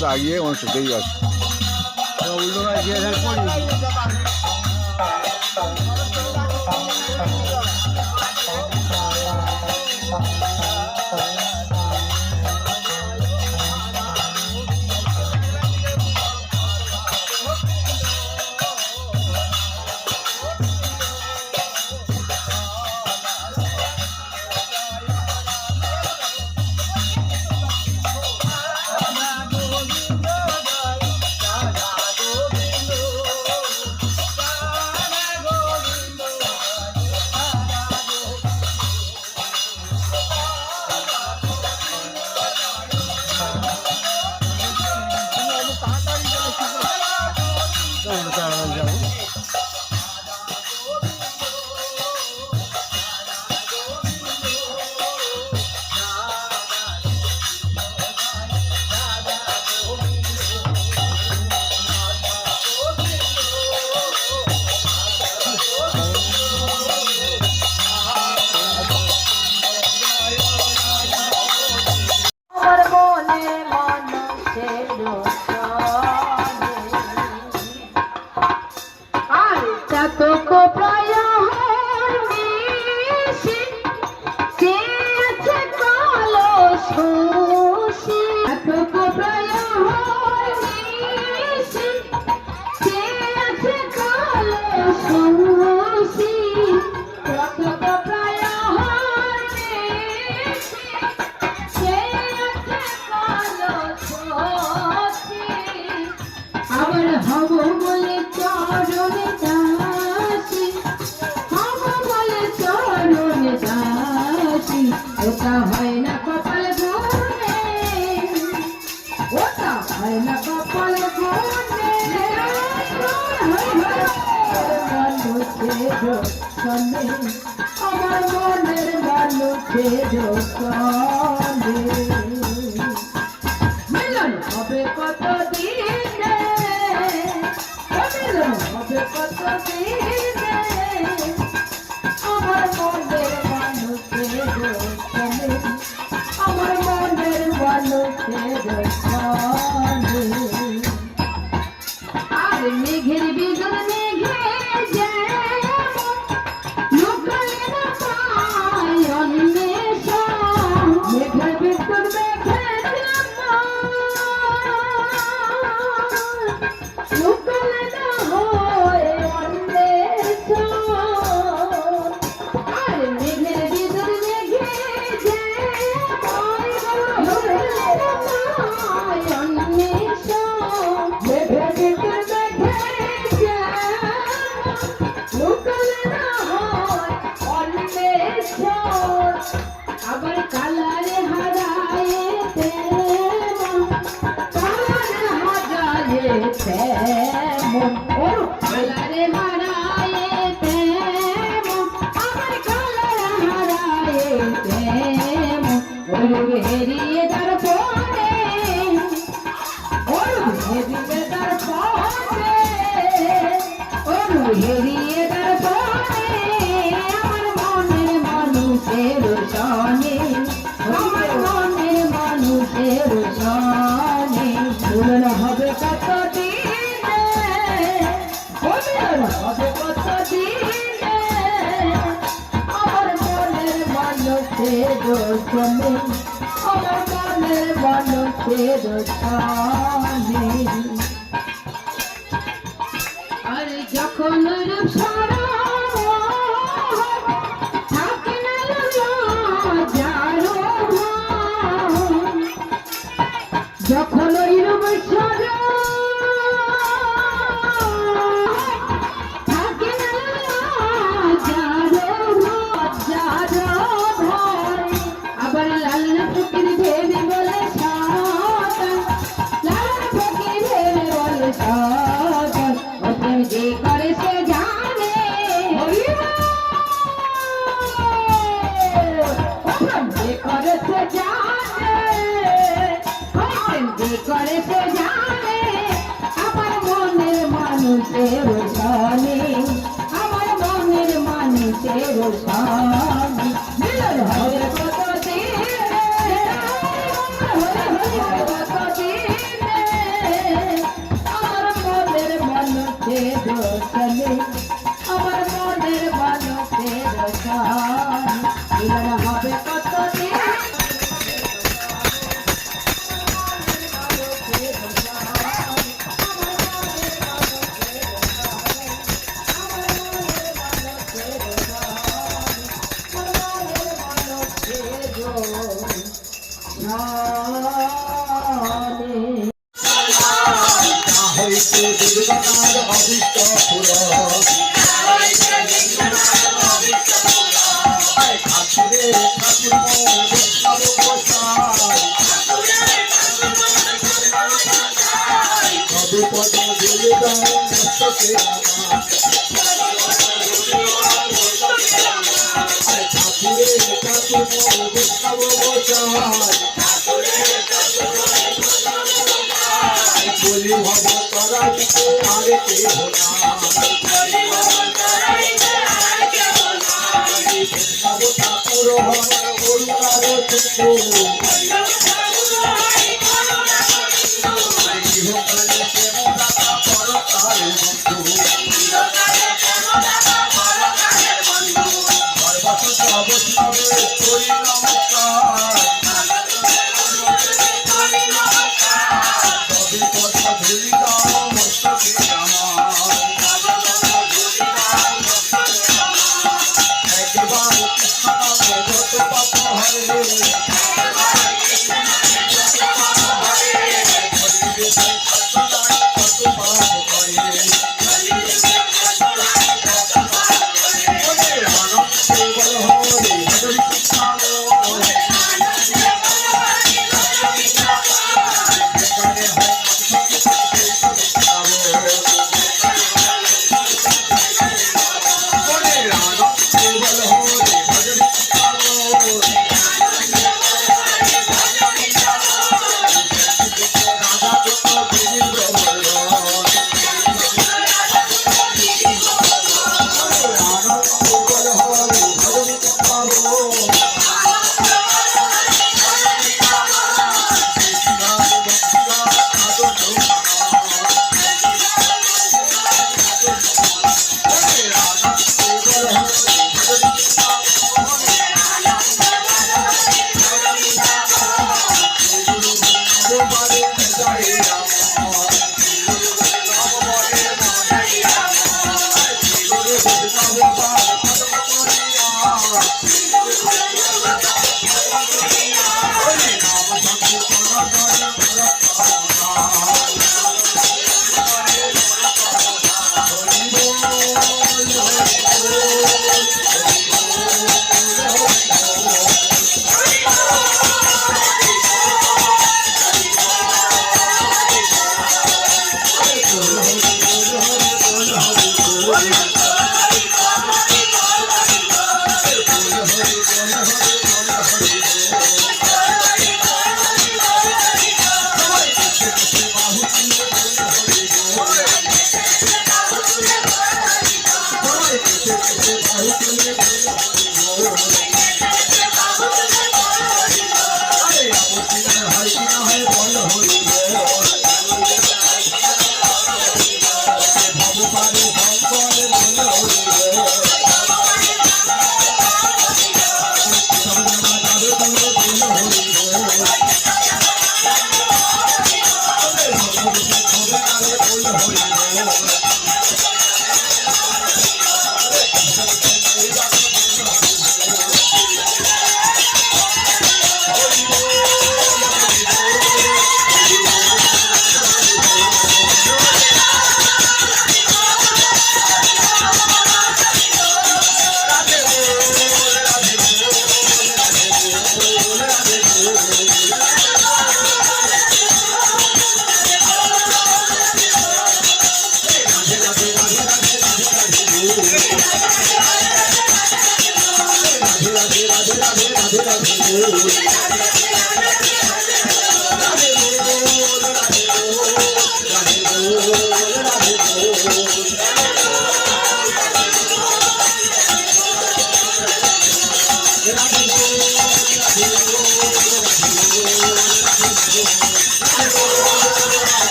তো আগিয়ে অনুষ্ঠিতই আছে উল্টো ওটা হয় না কপাল ঘরে ওটা হয় না কপাল ঘরে। আমার মনের মানুষের সন্দেহ Thank you. Agora é caro. সে দোষী আমার মনে মানুষের ছানি আর যখন রূপ সারা যখন Ah. ঠাকুরের কাছে বৈষ্ণব বলি ভব তরা আর কে ভোলা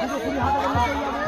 দিয়েছ কুড়ি যাবে